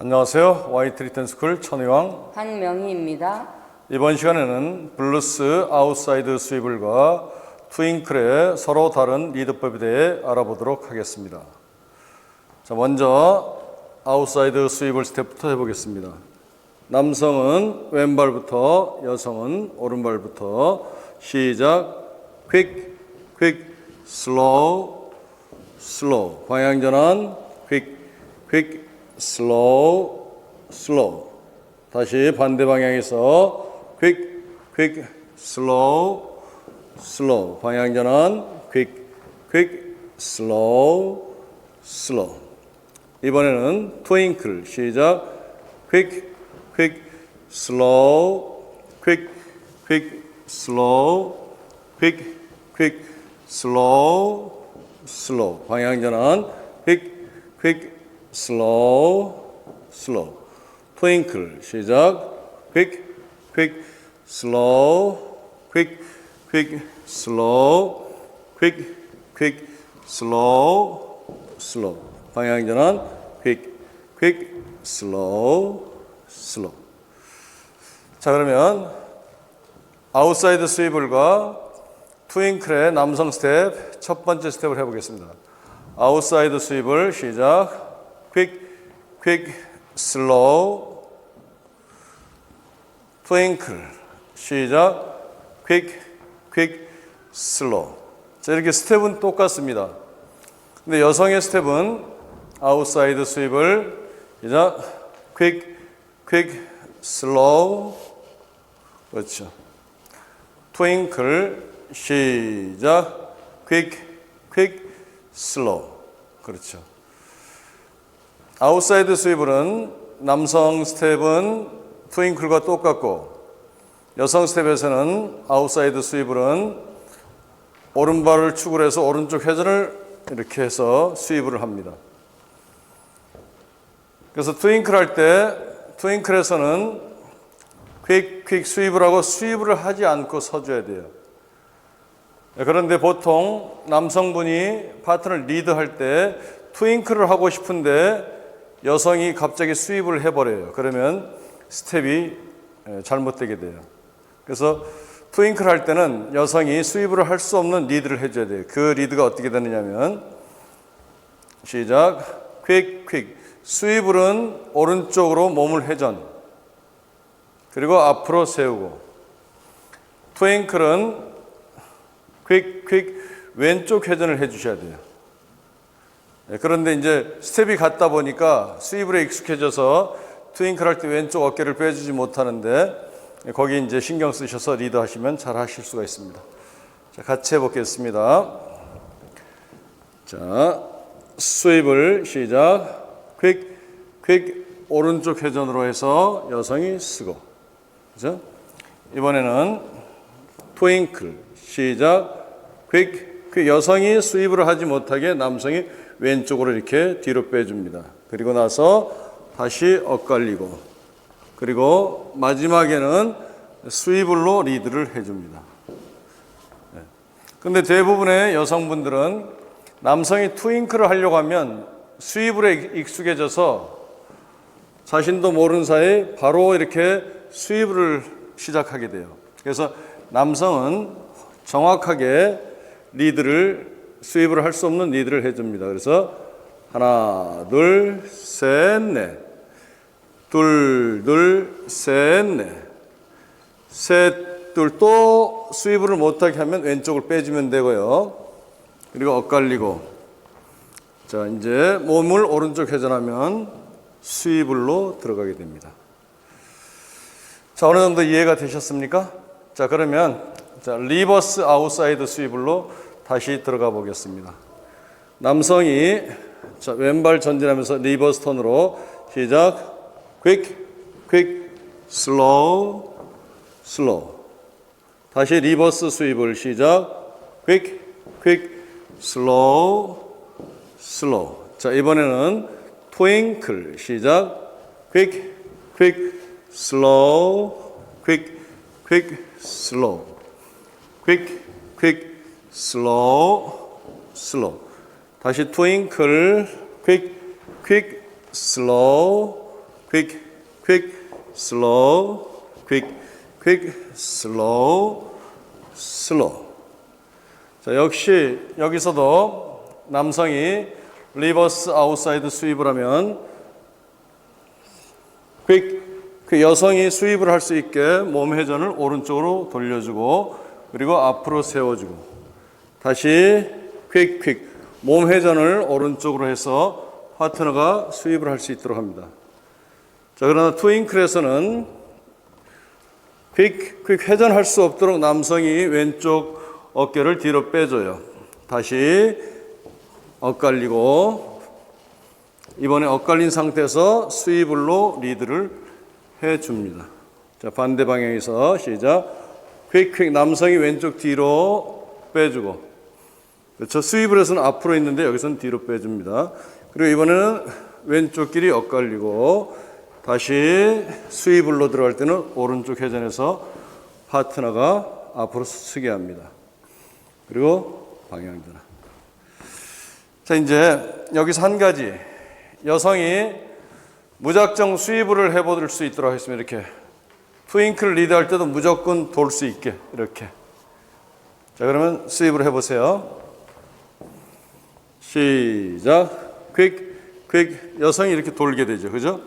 안녕하세요. 와이트 리턴 스쿨 천의왕. 한명희입니다. 이번 시간에는 블루스 아웃사이드 스위블과 트윙클의 서로 다른 리드법에 대해 알아보도록 하겠습니다. 자, 먼저 아웃사이드 스위블 스텝부터 해보겠습니다. 남성은 왼발부터, 여성은 오른발부터 시작. quick, quick, slow, slow. 방향 전환 quick, quick, slow, slow. 다시 반대 방향에서 quick, quick, slow, slow. 방향 전환 quick, quick, slow, slow. 이번에는 twinkle 시작. quick, quick, slow, quick, quick, slow, quick, quick, slow, slow. 방향 전환 quick, quick, slow, slow. twinkle 시작. quick, quick, slow, quick, quick, slow, quick, quick, slow, slow. 방향 전환 quick, quick, slow, slow. 자 그러면 아웃사이드 스위블과 트윙클의 남성 스텝 첫 번째 스텝을 해보겠습니다. 아웃사이드 스위블 시작. Quick, quick, slow. 트윙클 시작. quick, quick, slow. 자 이렇게 스텝은 똑같습니다. 근데 여성의 스텝은 아웃사이드 스위블 시작. quick, quick, slow. 그렇죠. 트윙클 시작 quick quick slow 그렇죠. 아웃사이드 스위블은 남성 스텝은 트윙클과 똑같고 여성 스텝에서는 아웃사이드 스위블은 오른발을 축을 해서 오른쪽 회전을 이렇게 해서 스위블을 합니다. 그래서 트윙클 할 때 트윙클에서는 퀵, 퀵 스위브를 하고 스위브를 하지 않고 서줘야 돼요. 그런데 보통 남성분이 파트너를 리드할 때 트윙클을 하고 싶은데 여성이 갑자기 스위브를 해버려요. 그러면 스텝이 잘못되게 돼요. 그래서 트윙클 할 때는 여성이 스위브를 할수 없는 리드를 해줘야 돼요. 그 리드가 어떻게 되느냐면 시작 퀵, 퀵 스위블은 오른쪽으로 몸을 회전 그리고 앞으로 세우고 트윙클은 퀵, 퀵 왼쪽 회전을 해 주셔야 돼요. 네, 그런데 이제 스텝이 같다 보니까 스위블에 익숙해져서 트윙클 할 때 왼쪽 어깨를 빼주지 못하는데 거기 이제 신경 쓰셔서 리드 하시면 잘 하실 수가 있습니다. 자, 같이 해보겠습니다. 자, 스위블 시작. 퀵, 퀵 오른쪽 회전으로 해서 여성이 쓰고 그죠? 이번에는 트윙클 시작 퀵, 퀵 여성이 스윕을 하지 못하게 남성이 왼쪽으로 이렇게 뒤로 빼줍니다. 그리고 나서 다시 엇갈리고 그리고 마지막에는 스윕으로 리드를 해줍니다. 네. 근데 대부분의 여성분들은 남성이 트윙클을 하려고 하면 스윕에 익숙해져서 자신도 모르는 사이에 바로 이렇게 수입을 시작하게 돼요. 그래서 남성은 정확하게 리드를 수입을 할 수 없는 리드를 해줍니다. 그래서 하나, 둘, 셋, 넷, 둘, 둘, 셋, 넷, 셋, 둘, 또 수입을 못하게 하면 왼쪽을 빼주면 되고요. 그리고 엇갈리고, 자 이제 몸을 오른쪽 회전하면 수입을로 들어가게 됩니다. 자, 어느 정도 이해가 되셨습니까? 자, 그러면 자, 리버스 아웃사이드 스위블로 다시 들어가 보겠습니다. 남성이 자, 왼발 전진하면서 리버스 턴으로 시작. quick, quick, slow, slow. 다시 리버스 스위블 시작. quick, quick, slow, slow. 자, 이번에는 트윙클 시작. quick, quick, slow, quick, quick, slow, quick, quick, slow, slow. 다시 twinkle, quick, quick, slow, quick, quick, slow, quick, quick, slow, slow. 자, 역시 여기서도 남성이 리버스 아웃사이드 스윕을 하면 quick, 그 여성이 스윕을 할 수 있게 몸 회전을 오른쪽으로 돌려주고 그리고 앞으로 세워주고 다시 quick 몸 회전을 오른쪽으로 해서 파트너가 스윕을 할 수 있도록 합니다. 자, 그러나 트윙클에서는 퀵, 퀵 회전할 수 없도록 남성이 왼쪽 어깨를 뒤로 빼줘요. 다시 엇갈리고 이번에 엇갈린 상태에서 스위블로 리드를 해 줍니다. 자, 반대 방향에서 시작. 퀵, 퀵 남성이 왼쪽 뒤로 빼주고 그렇죠. 스위블에서는 앞으로 있는데 여기서는 뒤로 빼줍니다. 그리고 이번에는 왼쪽 길이 엇갈리고 다시 스위블로 들어갈 때는 오른쪽 회전해서 파트너가 앞으로 서게 합니다. 그리고 방향 전환. 자, 이제 여기서 한 가지 여성이 무작정 스위블을 해볼 수 있도록 하겠습니다. 이렇게 트윙클 리드할 때도 무조건 돌 수 있게 이렇게. 자, 그러면 스위블 해보세요. 시작. 퀵, 퀵. 여성이 이렇게 돌게 되죠. 그죠?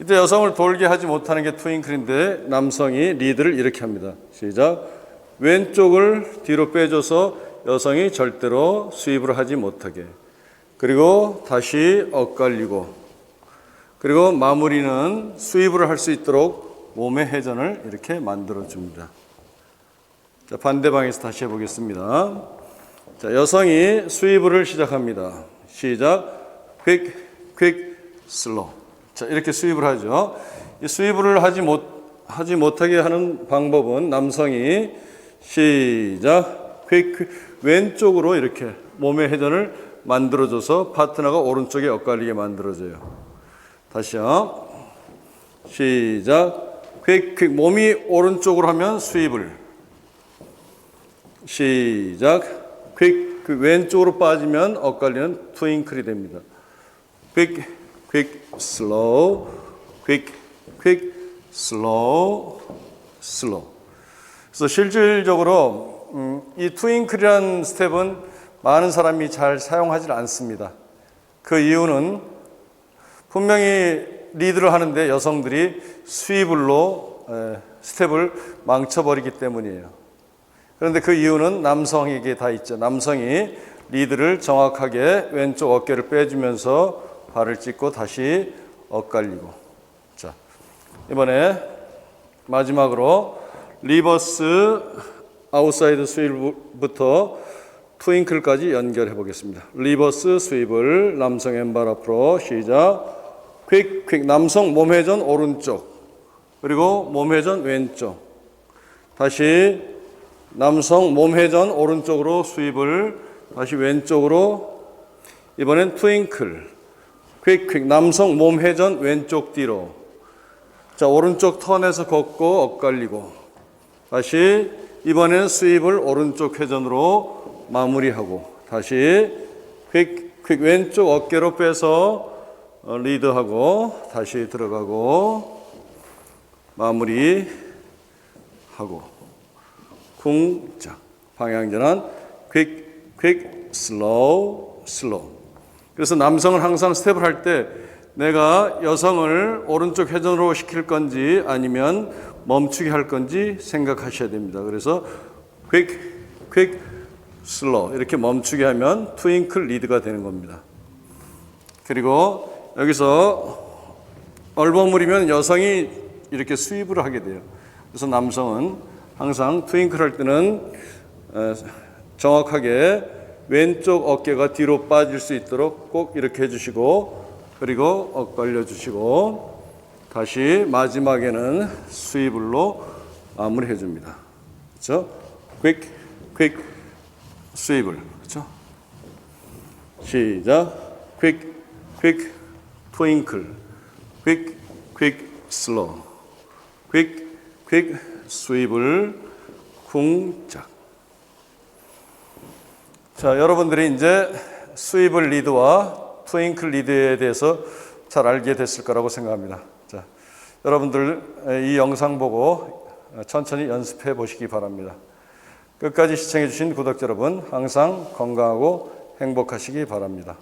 이때 여성을 돌게 하지 못하는 게 트윙클인데 남성이 리드를 이렇게 합니다. 시작. 왼쪽을 뒤로 빼줘서 여성이 절대로 수입을 하지 못하게. 그리고 다시 엇갈리고. 그리고 마무리는 수입을 할 수 있도록 몸의 회전을 이렇게 만들어 줍니다. 자, 반대 방에서 다시 해보겠습니다. 자, 여성이 스위브를 시작합니다. 시작. quick, quick, slow. 자, 이렇게 스위브를 하죠. 이 스위브를 하지 못 하지 못하게 하는 방법은 남성이 시작. quick, quick 왼쪽으로 이렇게 몸의 회전을 만들어줘서 파트너가 오른쪽에 엇갈리게 만들어줘요. 다시요. 시작. quick, quick 몸이 오른쪽으로 하면 스위블. 시작. 퀵, 그 왼쪽으로 빠지면 엇갈리는 트윙클이 됩니다. quick, quick, slow, quick, quick, slow, slow. 그래서 실질적으로 음, 이 트윙클이라는 스텝은 많은 사람이 잘 사용하지 않습니다. 그 이유는 분명히 리드를 하는데 여성들이 스위블로 에, 스텝을 망쳐버리기 때문이에요. 그런데 그 이유는 남성에게 다 있죠. 남성이 리드를 정확하게 왼쪽 어깨를 빼주면서 발을 찢고 다시 엇갈리고. 자, 이번에 마지막으로 리버스 아웃사이드 스윕부터 트윙클까지 연결해 보겠습니다. 리버스 스윕을 남성 왼발 앞으로 시작. 퀵, 퀵. 남성 몸 회전 오른쪽. 그리고 몸 회전 왼쪽. 다시 남성 몸 회전 오른쪽으로 스윕을 다시 왼쪽으로 이번엔 트윙클. 퀵퀵. 남성 몸 회전 왼쪽 뒤로. 자 오른쪽 턴에서 걷고 엇갈리고. 다시 이번엔 스윕을 오른쪽 회전으로 마무리하고. 다시 퀵 퀵. 왼쪽 어깨로 빼서 어, 리드하고 다시 들어가고 마무리하고 쿵짝 방향 전환 퀵, 퀵, 슬로우, 슬로우. 그래서 남성은 항상 스텝을 할 때 내가 여성을 오른쪽 회전으로 시킬 건지 아니면 멈추게 할 건지 생각하셔야 됩니다. 그래서 퀵, 퀵, 슬로우 이렇게 멈추게 하면 트윙클 리드가 되는 겁니다. 그리고 여기서 얼버무리면 여성이 이렇게 수입을 하게 돼요. 그래서 남성은 항상 트윙클 할 때는 어, 정확하게 왼쪽 어깨가 뒤로 빠질 수 있도록 꼭 이렇게 해주시고 그리고 엇갈려 주시고 다시 마지막에는 스위블로 마무리해 줍니다. 그렇죠? 퀵, 퀵, 스위블. 그렇죠? 시작. 퀵, 퀵, 트윙클. 퀵, 퀵, 슬로우. 퀵, 퀵, 스위블. 쿵짝. 자, 여러분들이 이제 스위블 리드와 트윙클 리드에 대해서 잘잘 알게 됐을 거라고 생각합니다. 자, 여러분들 이 영상 보고 천천히 연습해 보시기 바랍니다. 끝까지 시청해 주신 구독자 여러분 항상 건강하고 행복하시기 바랍니다.